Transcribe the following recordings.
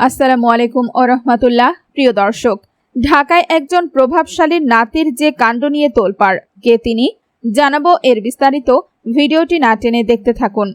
আসসালামু আলাইকুম ও রহমতুল্লাহ, প্রিয় দর্শক। ঢাকায় একজন প্রভাবশালী নাতির যে কাণ্ড নিয়ে তোলপাড়, কে তিনি, জানাব এর বিস্তারিত। ভিডিওটি না টেনে দেখতে থাকুন।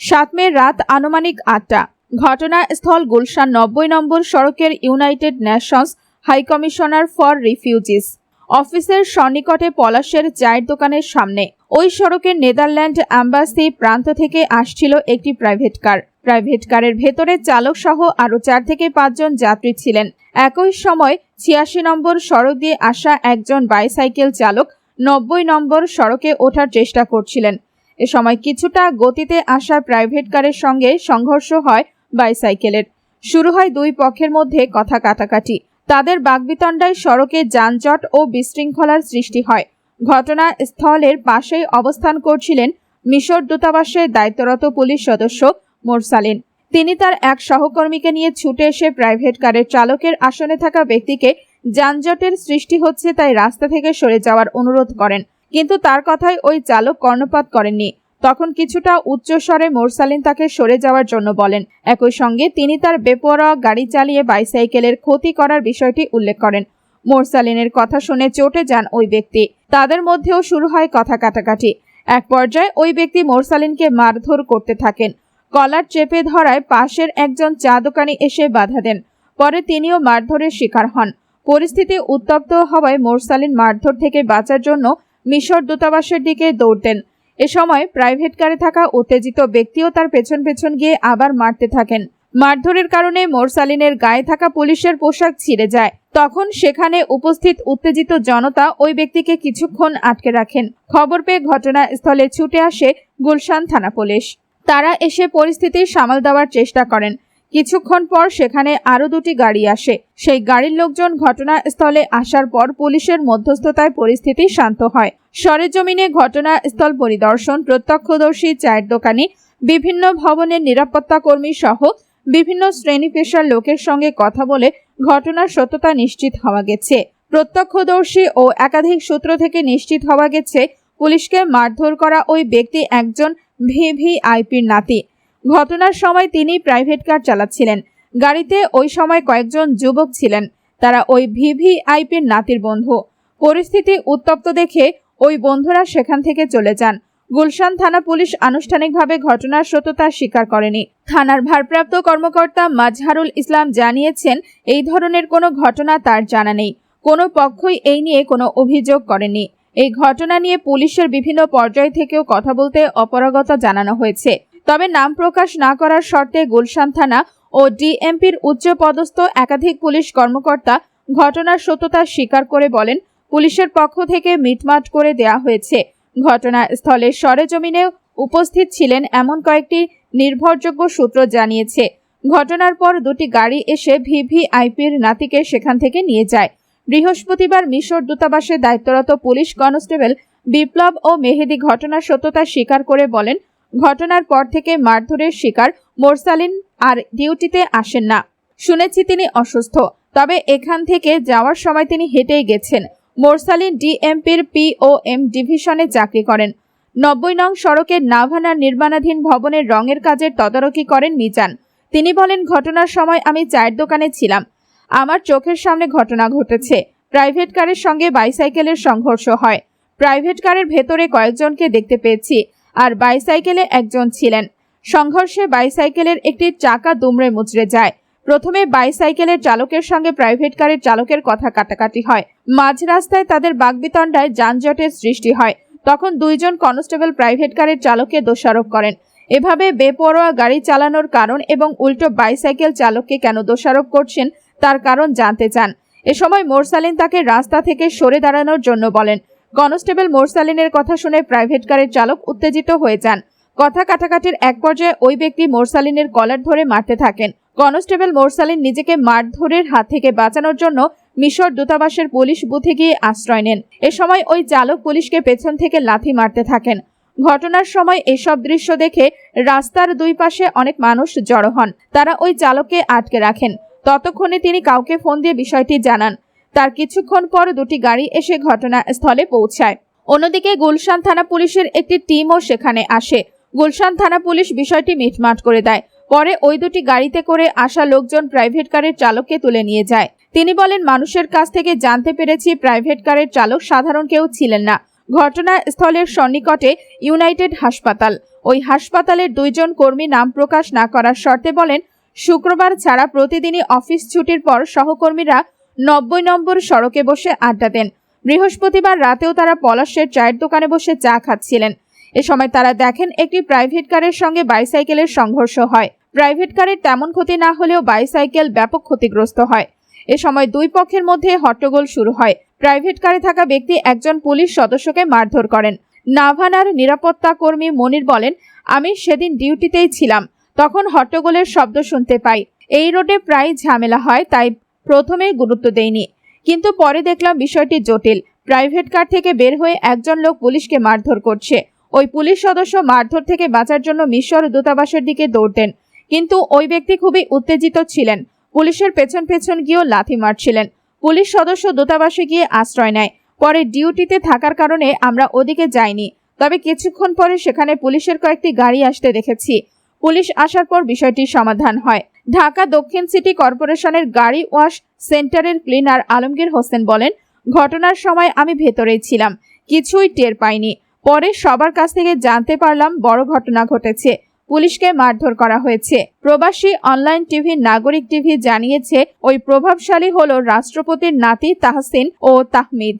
সাত মে রাত আনুমানিক আটটা, ঘটনাস্থল গুলশান নব্বই নম্বর সড়কের United Nations High Commissioner for Refugees. অফিসের সন্নিকটে পলাশের চায়ের দোকানের সামনে, ওই সড়কের নেদারল্যান্ড অ্যাম্বাসি প্রান্ত থেকে আসছিল একটি প্রাইভেট কার। প্রাইভেট কারের ভেতরে চালক সহ আরও চার থেকে পাঁচজন যাত্রী ছিলেন। একই সময় ছিয়াশি নম্বর সড়ক দিয়ে আসা একজন বাইসাইকেল চালক নব্বই নম্বর সড়কে ওঠার চেষ্টা করছিলেন। এ সময় কিছুটা গতিতে আসা প্রাইভেট কারের সঙ্গে সংঘর্ষ হয় বাইসাইকেলের। শুরু হয় দুই পক্ষের মধ্যে কথা কাটাকাটি। তাদের বাগবিতণ্ডায় সড়কে যানজট ও বিশৃঙ্খলার সৃষ্টি হয়। ঘটনাস্থলের পাশেই অবস্থান করছিলেন মিশর দূতাবাসের দায়িত্বরত পুলিশ সদস্য মোরসালিন। তিনি তার এক সহকর্মীকে নিয়ে ছুটে এসে প্রাইভেট কারের চালকের আসনে থাকা ব্যক্তিকে যানজটের সৃষ্টি হচ্ছে তাই রাস্তা থেকে সরে যাওয়ার অনুরোধ করেন। কিন্তু তার কথায় ওই চালক কর্ণপাত করেননি। তখন কিছুটা উচ্চস্বরে মোরসালিন তাকে সরে যাওয়ার জন্য বলেন। একই সঙ্গে তিনি তার বেপরোয়া গাড়ি চালিয়ে বাইসাইকেলের ক্ষতি করার বিষয়টি উল্লেখ করেন। মোরসালিনের কথা শুনে চটে যান ওই ব্যক্তি। তাদের মধ্যেও শুরু হয় কথা কাটাকাটি। এক পর্যায়ে ওই ব্যক্তি মোরসালিনকে মারধর করতে থাকেন। কলার চেপে ধরায় পাশের একজন চা দোকানি এসে বাধা দেন। পরে তিনিও মারধরের শিকার হন। পরিস্থিতি উত্তপ্ত হওয়ায় মোরসালিন মারধর থেকে বাঁচার জন্য মিশর দূতাবাসের দিকে দৌড় দেন। এ সময় প্রাইভেট কারে থাকা উত্তেজিত ব্যক্তিও তার পেছন পেছন গিয়ে আবার মারতে থাকেন। মারধরের কারণে মোরসালিনের গায়ে থাকা পুলিশের পোশাক ছিঁড়ে যায়। তখন সেখানে উপস্থিত উত্তেজিত জনতা ওই ব্যক্তিকে কিছুক্ষণ আটকে রাখেন। খবর পেয়ে ঘটনাস্থলে ছুটে আসে গুলশান থানা পুলিশ। তারা এসে পরিস্থিতি সামাল দেওয়ার চেষ্টা করেন। কিছুক্ষণ পর সেখানে আরও দুটি গাড়ি আসে। সেই গাড়ির লোকজন ঘটনাস্থলে আসার পর পুলিশের মধ্যস্থতায় পরিস্থিতি শান্ত হয়। সরেজমিনে ঘটনাস্থল পরিদর্শন, প্রত্যক্ষদর্শী, চায়ের দোকানি, বিভিন্ন ভবনের নিরাপত্তা কর্মী সহ বিভিন্ন শ্রেণি পেশার লোকের সঙ্গে কথা বলে ঘটনার সত্যতা নিশ্চিত হওয়া গেছে। প্রত্যক্ষদর্শী ও একাধিক সূত্র থেকে নিশ্চিত হওয়া গেছে, পুলিশকে মারধর করা ওই ব্যক্তি একজন ভিভিআইপির নাতি। ঘটনার সময় তিনি প্রাইভেট কার চালাচ্ছিলেন। গাড়িতে ওই সময় কয়েকজন যুবক ছিলেন। তারা ওই ভিভিআইপির নাতির বন্ধু। পরিস্থিতি উত্তপ্ত দেখে ওই বন্ধুরা সেখান থেকে চলে যান। গুলশান থানা পুলিশ আনুষ্ঠানিকভাবে ঘটনার সত্যতা স্বীকার করেনি। থানার ভারপ্রাপ্ত কর্মকর্তা মাজহারুল ইসলাম জানিয়েছেন, এই ধরনের কোনো ঘটনা তার জানা নেই। কোনো পক্ষই এই নিয়ে কোনো অভিযোগ করেনি। এই ঘটনা নিয়ে পুলিশের বিভিন্ন পর্যায় থেকেও কথা বলতে অপারগতা জানানো হয়েছে। তবে নাম প্রকাশ না করার শর্তে গুলশান থানা ও ডিএমপির উচ্চপদস্থ একাধিক পুলিশ কর্মকর্তা ঘটনার সত্যতা স্বীকার করে বলেন, পুলিশের পক্ষ থেকে মিটমাট করে দেয়া হয়েছে। ঘটনাস্থলে সরেজমিনে উপস্থিত ছিলেন এমন কয়েকটি নির্ভরযোগ্য সূত্র জানিয়েছে। ঘটনার পর দুটি গাড়ি এসে ভিভিআইপির নাতিকে সেখান থেকে নিয়ে যায়। বৃহস্পতিবার মিশর দূতাবাসে দায়িত্বরত পুলিশ কনস্টেবল বিপ্লব ও মেহেদি ঘটনার সত্যতা স্বীকার করে বলেন, ঘটনার পর থেকে মারধরের শিকার মোরসালিন আর ডিউটিতে আসেন না। শুনেছি তিনি অসুস্থ, তবে এখান থেকে যাওয়ার সময় তিনি হেঁটেই গেছেন। মোরসালিন ডিএমপির পিওএম ডিভিশনে চাকরি করেন। নব্বই নং সড়কের নাভানা নির্মাণাধীন ভবনের রঙের কাজের তদারকি করেন মিজান। তিনি বলেন, ঘটনার সময় আমি চায়ের দোকানে ছিলাম। আমার চোখের সামনে ঘটনা ঘটেছে। প্রাইভেট কারের সঙ্গে বাইসাইকেলের সংঘর্ষ হয়। প্রাইভেট কারের ভেতরে কয়েকজনকে দেখতে পেয়েছি আর বাইসাইকেলে একজন ছিলেন। সংঘর্ষে বাইসাইকেলের একটি চাকা দুমড়ে মুচড়ে যায়। প্রথমে বাইসাইকেলের চালকের সঙ্গে প্রাইভেট কারের চালকের কথা কাটাকাটি হয়। মাঝ রাস্তায় তাদের বাগবিতণ্ডায় যানজটের সৃষ্টি হয়। তখন দুইজন কনস্টেবল প্রাইভেট কারের চালককে দোষারোপ করেন। এভাবে বেপরোয়া গাড়ি চালানোর কারণ এবং উল্টো বাইসাইকেল চালককে কেন দোষারোপ করছেন তার কারণ জানতে চান। এ সময় মোরসালিন তাকে রাস্তা থেকে সরে দাঁড়ানোর জন্য বলেন। কনস্টেবল মোরসালিনের কথা শুনে প্রাইভেট কারের চালক উত্তেজিত হয়ে যান। কথা কাটাকাটির এক পর্যায়ে ওই ব্যক্তি মোরসালিনের কলার ধরে মারতে থাকেন। কনস্টেবল মোরসালিন নিজেকে মারধরের হাত থেকে বাঁচানোর জন্য মিশর দূতাবাসের পুলিশ বুথে গিয়ে আশ্রয় নেন। এ সময় ওই চালক পুলিশকে পেছন থেকে লাথি মারতে থাকেন। ঘটনার সময় এসব দৃশ্য দেখে রাস্তার দুই পাশে অনেক মানুষ জড়ো হন। তারা ওই চালককে আটকে রাখেন। ততক্ষণে তিনি কাউকে ফোন দিয়ে বিষয়টি জানান। তার কিছুক্ষণ পর দুটি গাড়ি এসে ঘটনাস্থলে পৌঁছায়। অন্যদিকে গুলশান থানা পুলিশের একটি টিমও সেখানে আসে। গুলশান থানা পুলিশ বিষয়টি মিটমাট করে দেয়। পরে ওই দুটি গাড়িতে করে আসা লোকজন প্রাইভেট কারের চালককে তুলে নিয়ে যায়। তিনি বলেন, মানুষের কাছ থেকে জানতে পেরেছি, প্রাইভেট কারের চালক সাধারণ কেউ ছিলেন না। ঘটনাস্থলের সন্নিকটে ইউনাইটেড হাসপাতাল। ওই হাসপাতালের দুইজন কর্মী নাম প্রকাশ না করার শর্তে বলেন শুক্রবার ছাড়া প্রতিদিনই অফিস ছুটির পর সহকর্মীরা নব্বই নম্বর সড়কে বসে আড্ডা দেন। বৃহস্পতিবার রাতেও তারা পলাশের চায়ের দোকানে বসে চা খাচ্ছিলেন। এ সময় তারা দেখেন একটি প্রাইভেট কারের সঙ্গে বাইসাইকেলের সংঘর্ষ হয়। প্রাইভেট কারের তেমন ক্ষতি না হলেও বাইসাইকেল ব্যাপক ক্ষতিগ্রস্ত হয়। এ সময় দুই পক্ষের মধ্যে হট্টগোল শুরু হয়। প্রাইভেট কারে থাকা ব্যক্তি একজন পুলিশ সদস্যকে মারধর করেন। নাভানার নিরাপত্তা কর্মী মনির বলেন, আমি সেদিন ডিউটিতেই ছিলাম। তখন হট্টগোলের শব্দ শুনতে পাই। এই রোডে প্রায় ঝামেলা হয়, তাই প্রথমে গুরুত্ব দেইনি। কিন্তু পরে দেখলাম বিষয়টি জটিল। প্রাইভেট কার থেকে বের হয়ে একজন লোক পুলিশকে মারধর করছে। ওই পুলিশ সদস্য মারধর থেকে বাঁচার জন্য মিশর দূতাবাসের দিকে দৌড় দেন। কিন্তু ওই ব্যক্তি খুবই উত্তেজিত ছিলেন। পুলিশের পেছন পেছন গিয়েও লাথি মারছিলেন। পুলিশ সদস্য দূতাবাসে গিয়ে আশ্রয় নেয়। পরে ডিউটিতে থাকার কারণে আমরা ওদিকে যাইনি। তবে কিছুক্ষণ পরে সেখানে পুলিশের কয়েকটি গাড়ি আসতে দেখেছি। পুলিশ আসার পর বিষয়টি সমাধান হয়। ঢাকা দক্ষিণ সিটি কর্পোরেশনের গাড়ি ওয়াশ সেন্টারের ক্লিনার আলমগীর হোসেন বলেন, ঘটনার সময় আমি ভেতরেই ছিলাম, কিছুই টের পাইনি। পরে সবার কাছ থেকে জানতে পারলাম বড় ঘটনা ঘটেছে। পুলিশকে মারধর করা হয়েছে। প্রবাসী অনলাইন টিভি নাগরিক টিভি জানিয়েছে, ওই প্রভাবশালী হল রাষ্ট্রপতির নাতি তাহসিন ও তাহমিদ।